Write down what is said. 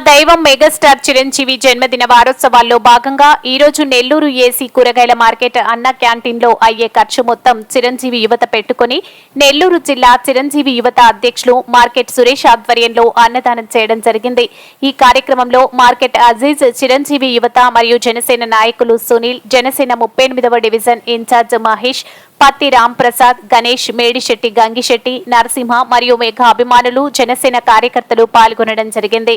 దైవం మెగాస్టార్ చిరంజీవి జన్మదిన వారోత్సవాల్లో భాగంగా ఈ రోజు నెల్లూరు ఏసీ కూరగాయల మార్కెట్ అన్న క్యాంటీన్లో అయ్యే ఖర్చు మొత్తం చిరంజీవి యువత పెట్టుకుని నెల్లూరు జిల్లా చిరంజీవి యువత అధ్యక్షులు మార్కెట్ సురేష్ ఆధ్వర్యంలో అన్నదానం చేయడం జరిగింది. ఈ కార్యక్రమంలో మార్కెట్ అజీజ్ చిరంజీవి యువత మరియు జనసేన నాయకులు సునీల్ జనసేన ముప్పై ఎనిమిదవ డివిజన్ ఇన్ఛార్జ్ మహేష్ పత్తి రామ్ ప్రసాద్ గణేష్ మేడిశెట్టి గంగిశెట్టి నరసింహ మరియు మేఘ అభిమానులు జనసేన కార్యకర్తలు పాల్గొనడం జరిగింది.